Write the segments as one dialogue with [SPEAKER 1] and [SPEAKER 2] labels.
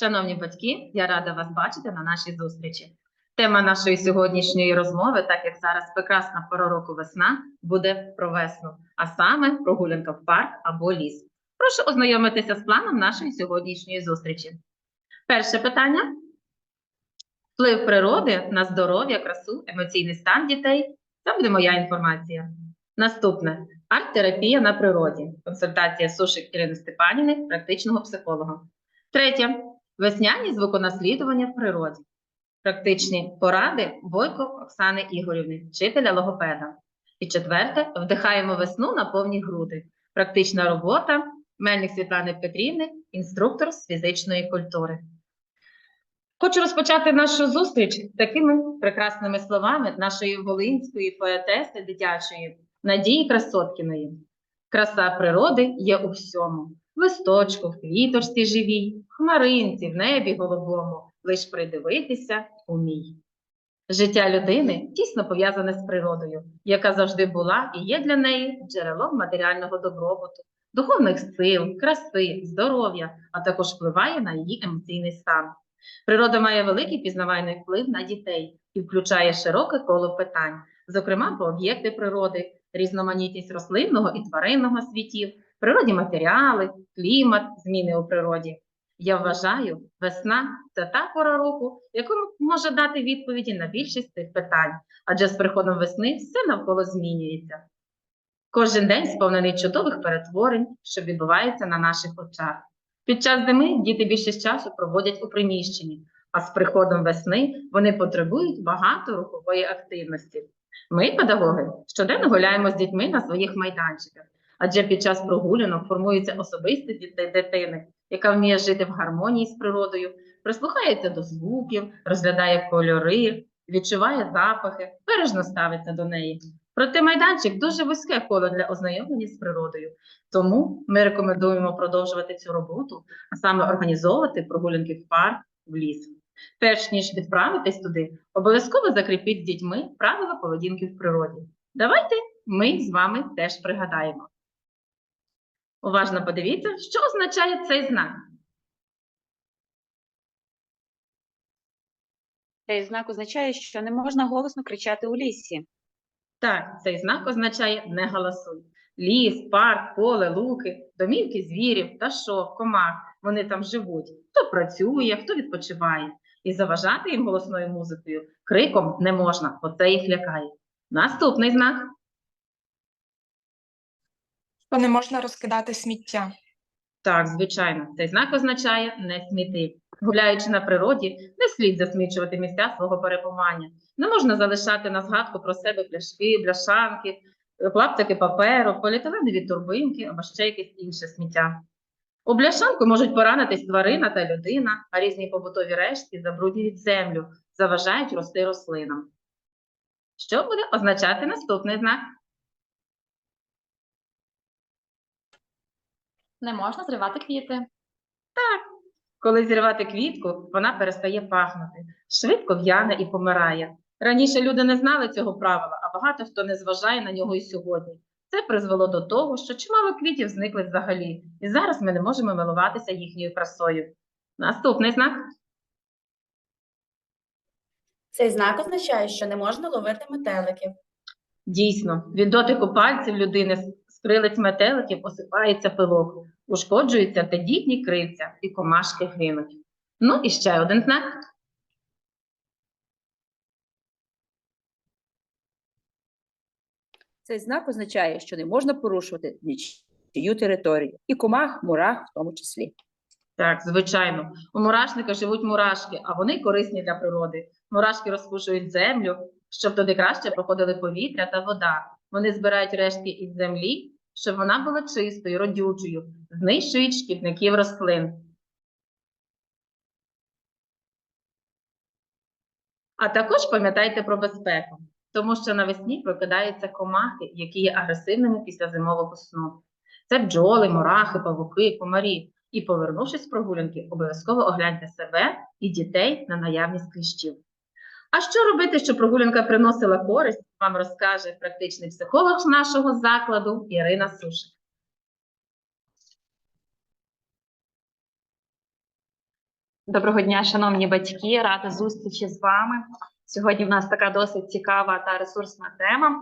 [SPEAKER 1] Шановні батьки, я рада вас бачити на нашій зустрічі. Тема нашої сьогоднішньої розмови, так як зараз прекрасна пора року весна, буде про весну, а саме прогулянка в парк або ліс. Прошу ознайомитися з планом нашої сьогоднішньої зустрічі. Перше питання: вплив природи на здоров'я, красу, емоційний стан дітей. Це буде моя інформація. Наступне арт-терапія на природі. Консультація Сушик Ірини Степанівни, практичного психолога. Третє весняні звуконаслідування в природі. Практичні поради Бойко Оксани Ігорівни, вчителя логопеда. І четверте вдихаємо весну на повні груди. Практична робота Мельник Світлани Петрівни, інструктор з фізичної культури. Хочу розпочати нашу зустріч такими прекрасними словами нашої волинської поетеси дитячої Надії Красоткіної. Краса природи є у всьому. Листочку, в квіточці живій, хмаринці, в небі голубому, лиш придивитися умій. Життя людини тісно пов'язане з природою, яка завжди була і є для неї джерелом матеріального добробуту, духовних сил, краси, здоров'я, а також впливає на її емоційний стан. Природа має великий пізнавальний вплив на дітей і включає широке коло питань, зокрема про об'єкти природи, різноманітність рослинного і тваринного світів, природні матеріали, клімат, зміни у природі. Я вважаю, весна це та пора року, яка може дати відповіді на більшість цих питань, адже з приходом весни все навколо змінюється. Кожен день сповнений чудових перетворень, що відбуваються на наших очах. Під час зими діти більшість часу проводять у приміщенні, а з приходом весни вони потребують багато рухової активності. Ми, педагоги, щоденно гуляємо з дітьми на своїх майданчиках, адже під час прогулянок формується особистість дітей дитини, яка вміє жити в гармонії з природою, прислухається до звуків, розглядає кольори, відчуває запахи, бережно ставиться до неї. Проте майданчик дуже вузьке коло для ознайомлення з природою. Тому ми рекомендуємо продовжувати цю роботу, а саме організовувати прогулянки в парк, в ліс. Перш ніж відправитись туди, обов'язково закріпіть з дітьми правила поведінки в природі. Давайте ми з вами теж пригадаємо. Уважно подивіться, що означає цей знак.
[SPEAKER 2] Цей знак означає, що не можна голосно кричати у лісі.
[SPEAKER 1] Так, цей знак означає не голосуй. Ліс, парк, поле, луки, домівки звірів, пташок, комах. Вони там живуть. Хто працює, хто відпочиває. І заважати їм голосною музикою, криком не можна, бо це їх лякає. Наступний знак.
[SPEAKER 3] Що не можна розкидати сміття.
[SPEAKER 1] Так, звичайно, цей знак означає не сміти. Гуляючи на природі, не слід засмічувати місця свого перебування. Не можна залишати на згадку про себе пляшки, бляшанки, клаптики паперу, поліетиленові турбинки або ще якесь інше сміття. У бляшанку можуть поранитись тварина та людина, а різні побутові рештки забруднюють землю, заважають рости рослинам. Що буде означати наступний знак?
[SPEAKER 4] Не можна зривати квіти.
[SPEAKER 1] Так, Коли зірвати квітку, вона перестає пахнути, швидко в'яне і помирає. Раніше люди не знали цього правила, а багато хто не зважає на нього і сьогодні. Це призвело до того, що чимало квітів зникли взагалі, і зараз ми не можемо милуватися їхньою красою. Наступний знак.
[SPEAKER 5] Цей знак означає, що не можна ловити метеликів.
[SPEAKER 1] Дійсно, від дотику пальців людини з метеликів осипається пилок, ушкоджуються тендітні крильця і комашки гинуть. Ну і ще один знак.
[SPEAKER 2] Цей знак означає, що не можна порушувати нічию територію. І комах, мурах в тому числі.
[SPEAKER 1] Так, звичайно. У мурашника живуть мурашки, а вони корисні для природи. Мурашки розпушують землю, щоб туди краще проходили повітря та вода. Вони збирають рештки із землі, щоб вона була чистою, родючою, знищують шкідників рослин. А також пам'ятайте про безпеку, тому що навесні прокидаються комахи, які є агресивними після зимового сну. Це бджоли, мурахи, павуки, комарі. І, повернувшись з прогулянки, обов'язково огляньте себе і дітей на наявність кліщів. А що робити, щоб прогулянка приносила користь, вам розкаже практичний психолог нашого закладу Ірина Сушик.
[SPEAKER 4] Доброго дня, шановні батьки, рада зустрічі з вами. Сьогодні в нас така досить цікава та ресурсна тема,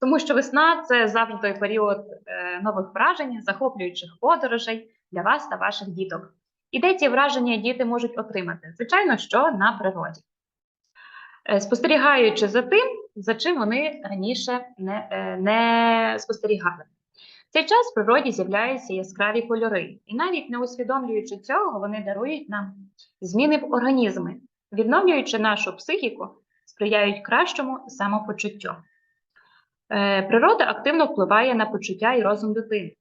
[SPEAKER 4] тому що весна це завжди той період е, нових вражень, захоплюючих подорожей для вас та ваших діток. І де ці враження діти можуть отримати? Звичайно, що на природі. Е, Спостерігаючи за тим, за чим вони раніше не, е, не спостерігали. В цей час в природі з'являються яскраві кольори, і навіть не усвідомлюючи цього, вони дарують нам зміни в організми, відновлюючи нашу психіку, сприяють кращому самопочуттю. Е, природа активно впливає на почуття і розум дитини,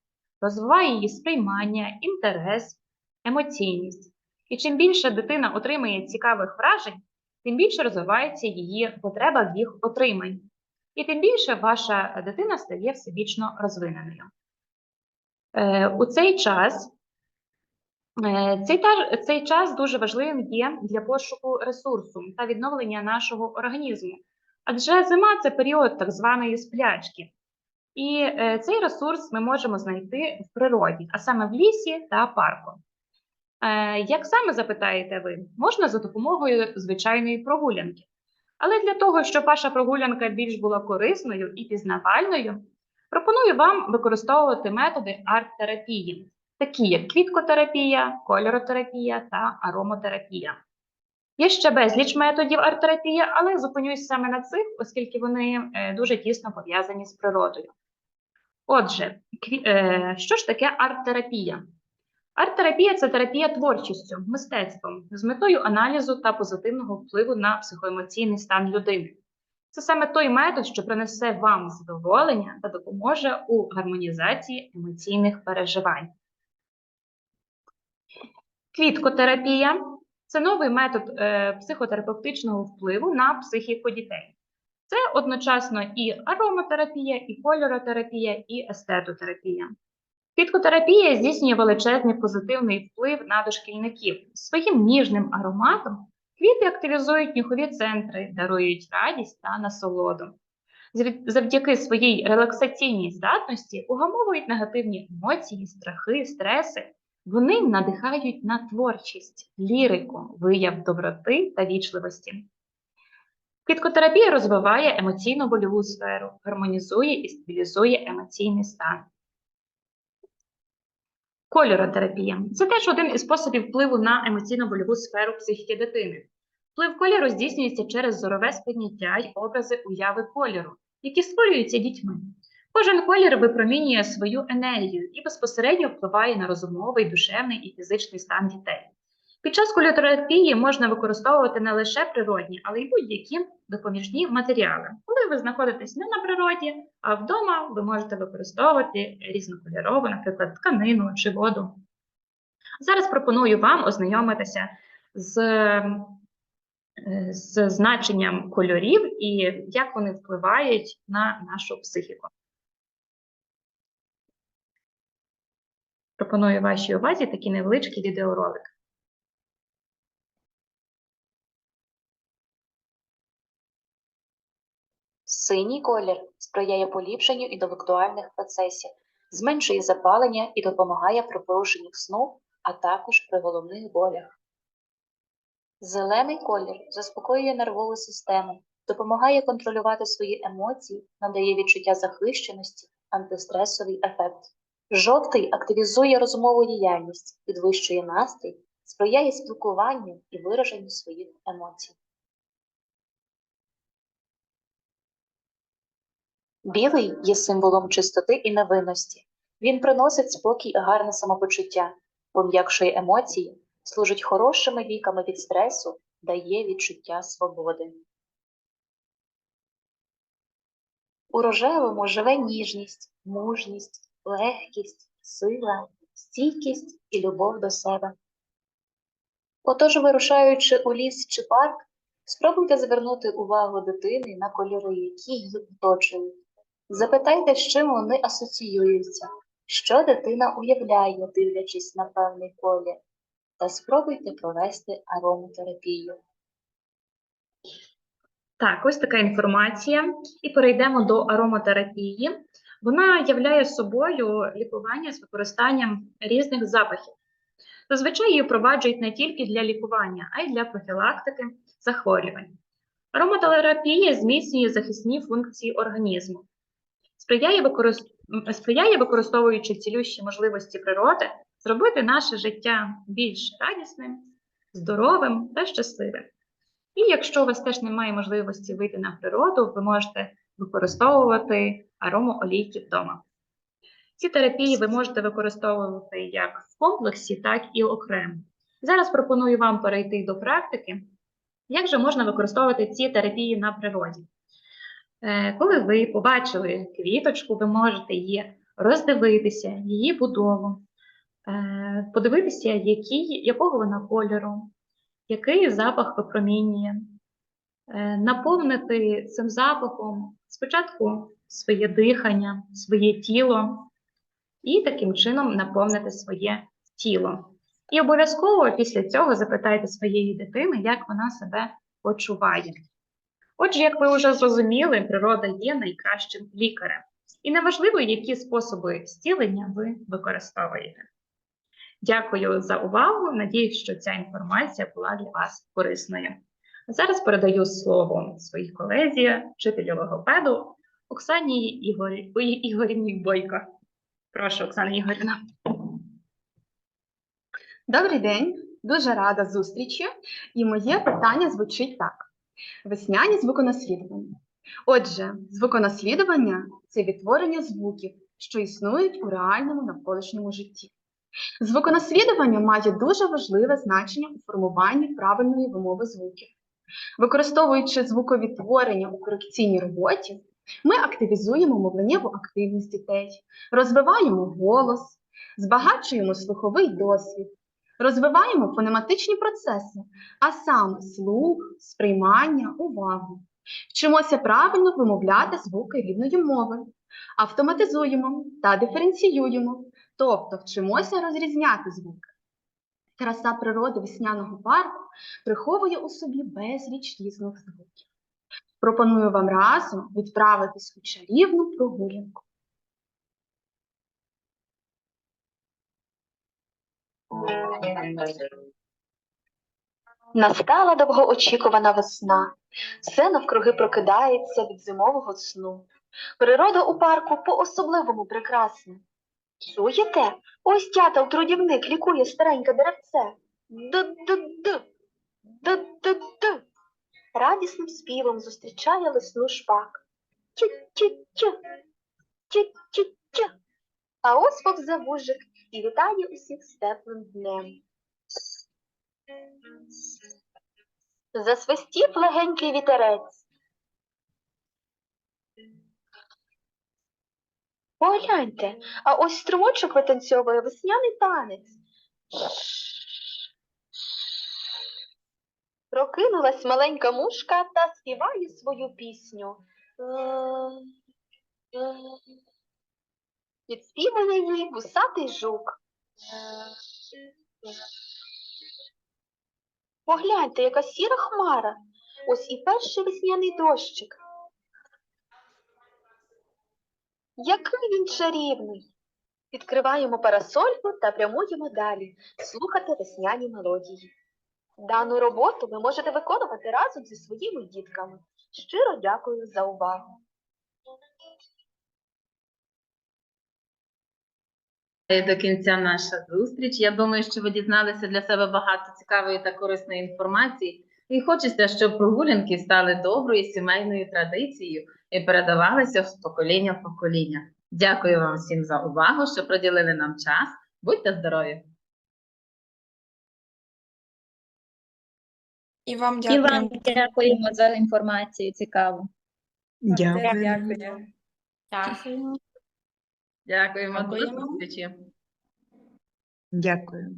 [SPEAKER 4] розвиває її сприймання, інтерес, емоційність. І чим більше дитина отримує цікавих вражень, тим більше розвивається її потреба в їх отриманні. І тим більше ваша дитина стає всебічно розвиненою. Е, У цей час Е, Цей, цей час дуже важливим є для пошуку ресурсу та відновлення нашого організму, адже зима це період так званої сплячки. І е, цей ресурс ми можемо знайти в природі, а саме в лісі та парку. Е, Як саме запитаєте ви, можна за допомогою звичайної прогулянки. Але для того, щоб ваша прогулянка більш була корисною і пізнавальною, пропоную вам використовувати методи арт-терапії такі як квіткотерапія, кольоротерапія та аромотерапія. Є ще безліч методів арт-терапії, але зупинюсь саме на цих, оскільки вони е, дуже тісно пов'язані з природою. Отже, е, що ж таке арт-терапія? Арт-терапія це терапія творчістю, мистецтвом з метою аналізу та позитивного впливу на психоемоційний стан людини. Це саме той метод, що принесе вам задоволення та допоможе у гармонізації емоційних переживань. Квіткотерапія це новий метод е, психотерапевтичного впливу на психіку дітей. Це одночасно і ароматерапія, і кольоротерапія, і естетотерапія. Квіткотерапія здійснює величезний позитивний вплив на дошкільників. Своїм ніжним ароматом квіти активізують нюхові центри, дарують радість та насолоду. Завдяки своїй релаксаційній здатності угамовують негативні емоції, страхи, стреси, вони надихають на творчість, лірику, вияв доброти та вічливості. Квіткотерапія розвиває емоційно-больову сферу, гармонізує і стабілізує емоційний стан. Кольоротерапія це теж один із способів впливу на емоційно-больову сферу психіки дитини. Вплив кольору здійснюється через зорове сприйняття й образи уяви кольору, які створюються дітьми. Кожен колір випромінює свою енергію і безпосередньо впливає на розумовий, душевний і фізичний стан дітей. Під час кольоротерапії можна використовувати не лише природні, але й будь-які допоміжні матеріали. Коли ви знаходитесь не на природі, а вдома ви можете використовувати різнокольорову, наприклад, тканину чи воду. Зараз пропоную вам ознайомитися з, з значенням кольорів і як вони впливають на нашу психіку. Пропоную вашій увазі такий невеличкий відеоролик.
[SPEAKER 6] Синій колір сприяє поліпшенню інтелектуальних процесів, зменшує запалення і допомагає при порушенні сну, а також при головних болях. Зелений колір заспокоює нервову систему, допомагає контролювати свої емоції, надає відчуття захищеності, антистресовий ефект. Жовтий активізує розумову діяльність, підвищує настрій, сприяє спілкуванню і вираженню своїх емоцій. Білий є символом чистоти і невинності. Він приносить спокій і гарне самопочуття, пом'якшує емоції, служить хорошими ліками від стресу, дає відчуття свободи. У рожевому живе ніжність, мужність, легкість, сила, стійкість і любов до себе. Отож, вирушаючи у ліс чи парк, спробуйте звернути увагу дитини на кольори, які її оточують. Запитайте, з чим вони асоціюються, що дитина уявляє, дивлячись на певний колір, та спробуйте провести аромотерапію.
[SPEAKER 1] Так, ось така інформація. І перейдемо до ароматерапії. Вона являє собою лікування з використанням різних запахів.
[SPEAKER 4] Зазвичай її впроваджують не тільки для лікування, а й для профілактики захворювань. Ароматерапія зміцнює захисні функції організму, сприяє, використ... сприяє використовуючи цілющі можливості природи, зробити наше життя більш радісним, здоровим та щасливим. І якщо у вас теж немає можливості вийти на природу, ви можете використовувати аромоолійки вдома. Ці терапії ви можете використовувати як в комплексі, так і окремо. Зараз пропоную вам перейти до практики, як же можна використовувати ці терапії на природі. Е, Коли ви побачили квіточку, ви можете її роздивитися, її будову, е, подивитися, який, якого вона кольору, який запах випромінює, е, наповнити цим запахом спочатку своє дихання, своє тіло, і таким чином наповнити своє тіло. І обов'язково після цього запитайте своєї дитини, як вона себе почуває. Отже, як ви вже зрозуміли, природа є найкращим лікарем. І неважливо, які способи зцілення ви використовуєте. Дякую за увагу. Надіюсь, що ця інформація була для вас корисною. А зараз передаю слово своїй колезі, вчителю логопеду Оксані Ігорі... Ой, Ігорівні Бойко. Прошу, Оксана Ігорівна.
[SPEAKER 7] Добрий день, дуже рада зустрічі. І моє питання звучить так: весняні звуконаслідування. Отже, звуконаслідування це відтворення звуків, що існують у реальному навколишньому житті. Звуконаслідування має дуже важливе значення у формуванні правильної вимови звуків. Використовуючи звуковідтворення у корекційній роботі, ми активізуємо мовленнєву активність дітей, розвиваємо голос, збагачуємо слуховий досвід, розвиваємо фонематичні процеси, а саме слух, сприймання, увагу. Вчимося правильно вимовляти звуки рідної мови, автоматизуємо та диференціюємо, тобто вчимося розрізняти звуки. Краса природи весняного парку приховує у собі безліч різних звуків. Пропоную вам разом відправитись у чарівну прогулянку.
[SPEAKER 6] Настала довгоочікувана весна. Все навкруги прокидається від зимового сну. Природа у парку по-особливому прекрасна. Чуєте? Ось дятел трудівник лікує стареньке деревце. Д-д-д. Радісним співом зустрічає лисну шпак. Тю-тю-тю. Тю-тю-тю. А ось повзе вужик і вітає усіх з теплим днем. Засвистів легенький вітерець. Погляньте, а ось струмочок витанцьовує весняний танець. Прокинулась маленька мушка та співає свою пісню. Підспівує їй вусатий жук. Погляньте, яка сіра хмара. Ось і перший весняний дощик. Який він чарівний. Відкриваємо парасольку та прямуємо далі, слухати весняні мелодії. Дану роботу ви можете виконувати разом зі своїми дітками. Щиро дякую за увагу.
[SPEAKER 1] До кінця наша зустріч. Я думаю, що ви дізналися для себе багато цікавої та корисної інформації. І хочеться, щоб прогулянки стали доброю сімейною традицією і передавалися з покоління в покоління. Дякую вам всім за увагу, що приділили нам час. Будьте здорові!
[SPEAKER 3] І вам
[SPEAKER 8] І
[SPEAKER 3] дякую.
[SPEAKER 8] вам дякуємо за інформацію цікаву.
[SPEAKER 9] Дякую.
[SPEAKER 3] Дякую.
[SPEAKER 1] Дякуємо до
[SPEAKER 3] Дякуємо.
[SPEAKER 1] зустрічі!
[SPEAKER 9] Дякую.